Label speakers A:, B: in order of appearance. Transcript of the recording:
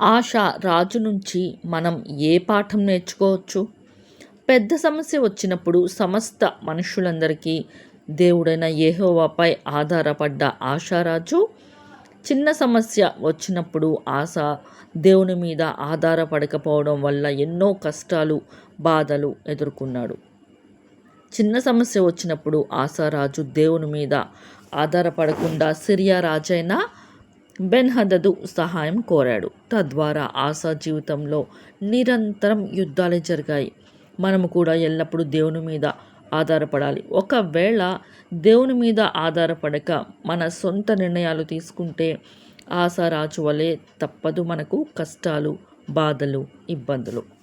A: ఆశ రాజు నుంచి మనం ఏ పాఠం నేర్చుకోవచ్చు? పెద్ద సమస్య వచ్చినప్పుడు సమస్త మనుషులందరికీ దేవుడైన ఏహోవాపై ఆధారపడ్డ ఆశారాజు చిన్న సమస్య వచ్చినప్పుడు ఆశ దేవుని మీద ఆధారపడకపోవడం వల్ల ఎన్నో కష్టాలు బాధలు ఎదుర్కొన్నాడు. చిన్న సమస్య వచ్చినప్పుడు ఆశారాజు దేవుని మీద ఆధారపడకుండా సిరియా రాజైన బెన్హదదు సహాయం కోరాడు. తద్వారా ఆశా జీవితంలో నిరంతరం యుద్ధాలే జరిగాయి. మనము కూడా ఎల్లప్పుడూ దేవుని మీద ఆధారపడాలి. ఒకవేళ దేవుని మీద ఆధారపడక మన సొంత నిర్ణయాలు తీసుకుంటే ఆశారాజు వలె తప్పదు మనకు కష్టాలు బాధలు ఇబ్బందులు.